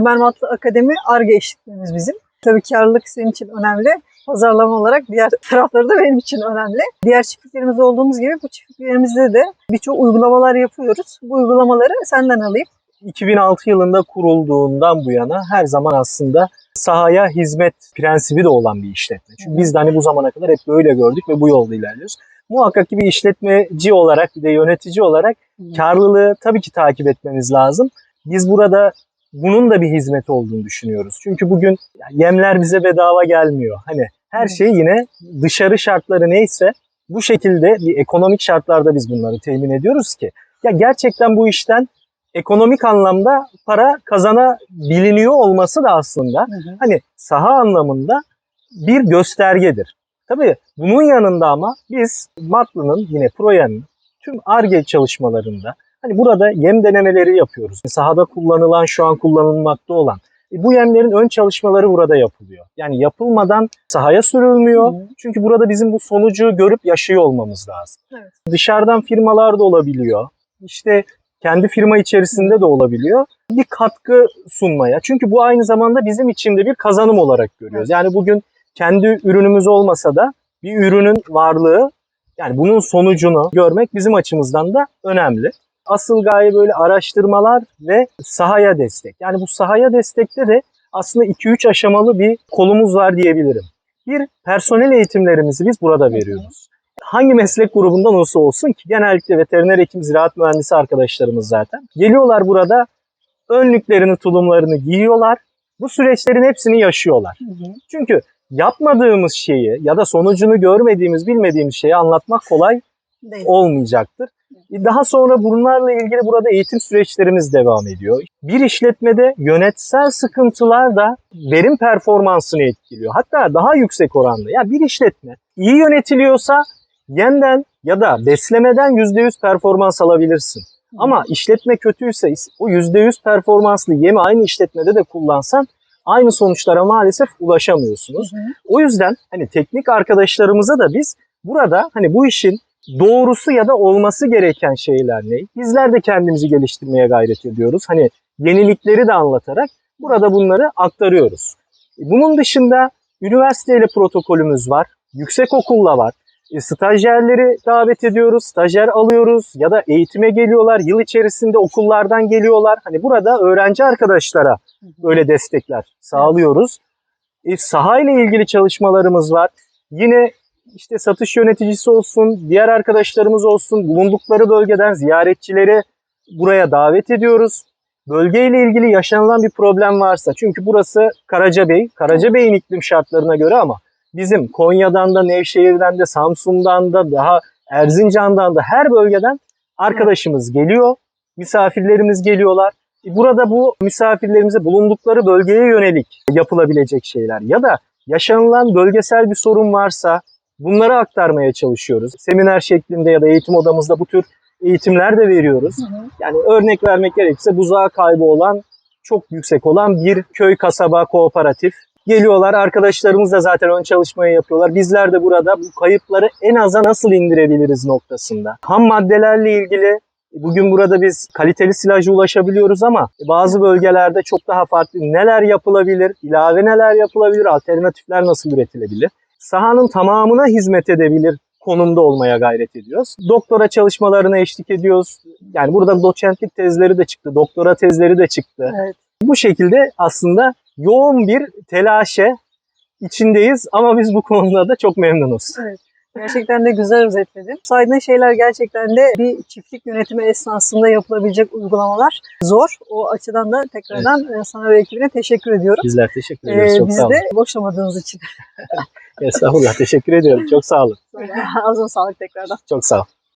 Ömer Matlı Akademi ARGE işletmemiz bizim. Tabii karlılık senin için önemli. Pazarlama olarak diğer tarafları da benim için önemli. Diğer çiftliklerimiz olduğumuz gibi bu çiftliklerimizde de birçok uygulamalar yapıyoruz. Bu uygulamaları senden alayım. 2006 yılında kurulduğundan bu yana her zaman aslında sahaya hizmet prensibi de olan bir işletme. Çünkü biz de hani bu zamana kadar hep böyle gördük ve bu yolda ilerliyoruz. Muhakkak ki bir işletmeci olarak bir de yönetici olarak karlılığı tabii ki takip etmemiz lazım. Biz burada bunun da bir hizmet olduğunu düşünüyoruz. Çünkü bugün yemler bize bedava gelmiyor. Hani her şey yine dışarı şartları neyse bu şekilde bir ekonomik şartlarda biz bunları temin ediyoruz ki ya gerçekten bu işten ekonomik anlamda para kazanabiliniyor olması da aslında hani saha anlamında bir göstergedir. Tabii bunun yanında ama biz Matlı'nın yine Proyen'in tüm ARGE çalışmalarında hani burada yem denemeleri yapıyoruz. Sahada kullanılan şu an kullanılmakta olan e, bu yemlerin ön çalışmaları burada yapılıyor. Yani yapılmadan sahaya sürülmüyor. Hı. Çünkü burada bizim bu sonucu görüp yaşıyor olmamız lazım. Evet. Dışarıdan firmalar da olabiliyor. İşte kendi firma içerisinde de olabiliyor. Bir katkı sunmaya. Çünkü bu aynı zamanda bizim için de bir kazanım olarak görüyoruz. Yani bugün kendi ürünümüz olmasa da bir ürünün varlığı yani bunun sonucunu görmek bizim açımızdan da önemli. Asıl gaye böyle araştırmalar ve sahaya destek. Yani bu sahaya destekte de aslında 2-3 aşamalı bir kolumuz var diyebilirim. Bir, personel eğitimlerimizi biz burada veriyoruz. Hangi meslek grubundan olursa olsun ki genellikle veteriner hekim, ziraat mühendisi arkadaşlarımız zaten. Geliyorlar burada önlüklerini, tulumlarını giyiyorlar. Bu süreçlerin hepsini yaşıyorlar. Çünkü yapmadığımız şeyi ya da sonucunu görmediğimiz, bilmediğimiz şeyi anlatmak kolay Değil. olmayacaktır. Daha sonra bunlarla ilgili burada eğitim süreçlerimiz devam ediyor. Bir işletmede yönetsel sıkıntılar da verim performansını etkiliyor. Hatta daha yüksek oranda. Ya bir işletme iyi yönetiliyorsa yemden ya da beslemeden %100 performans alabilirsin. Ama işletme kötüyse o %100 performanslı yemi aynı işletmede de kullansan aynı sonuçlara maalesef ulaşamıyorsunuz. Hı hı. O yüzden hani teknik arkadaşlarımıza da biz burada hani bu işin doğrusu ya da olması gereken şeyler ne? Bizler de kendimizi geliştirmeye gayret ediyoruz. Hani yenilikleri de anlatarak burada bunları aktarıyoruz. Bunun dışında üniversiteyle protokolümüz var. Yüksek okulla var. E, stajyerleri davet ediyoruz. Stajyer alıyoruz ya da eğitime geliyorlar. Yıl içerisinde okullardan geliyorlar. Hani burada öğrenci arkadaşlara böyle destekler sağlıyoruz. E, saha ile ilgili çalışmalarımız var. Yine işte satış yöneticisi olsun, diğer arkadaşlarımız olsun, bulundukları bölgeden ziyaretçileri buraya davet ediyoruz. Bölgeyle ilgili yaşanılan bir problem varsa, çünkü burası Karacabey, Karacabey'in iklim şartlarına göre ama bizim Konya'dan da, Nevşehir'den de, Samsun'dan da, daha Erzincan'dan da her bölgeden arkadaşımız geliyor, misafirlerimiz geliyorlar. E, Burada bu misafirlerimize bulundukları bölgeye yönelik yapılabilecek şeyler ya da yaşanılan bölgesel bir sorun varsa bunları aktarmaya çalışıyoruz. Seminer şeklinde ya da eğitim odamızda bu tür eğitimler de veriyoruz. Hı hı. Yani örnek vermek gerekirse buzağı kaybı olan çok yüksek olan bir köy kasaba kooperatif. Geliyorlar arkadaşlarımız da zaten ön çalışmayı yapıyorlar. Bizler de burada bu kayıpları en aza nasıl indirebiliriz noktasında. Ham maddelerle ilgili bugün burada biz kaliteli silaja ulaşabiliyoruz ama bazı bölgelerde çok daha farklı neler yapılabilir, ilave neler yapılabilir, alternatifler nasıl üretilebilir? Sahanın tamamına hizmet edebilir konumda olmaya gayret ediyoruz. Doktora çalışmalarına eşlik ediyoruz. Yani burada doçentlik tezleri de çıktı, doktora tezleri de çıktı. Evet. Bu şekilde aslında yoğun bir telaşe içindeyiz ama biz bu konuda da çok memnunuz. Gerçekten de güzel özetledin. Saydığın şeyler gerçekten de bir çiftlik yönetimi esnasında yapılabilecek uygulamalar zor. O açıdan da tekrardan e, sana ve ekibine teşekkür ediyorum. Bizler teşekkür Ee, ediyoruz. Çok bizi sağ olun. de boşlamadığınız için. Estağfurullah. Teşekkür ediyorum. Çok sağ olun. Ağzına sağlık tekrardan. Çok sağ olun.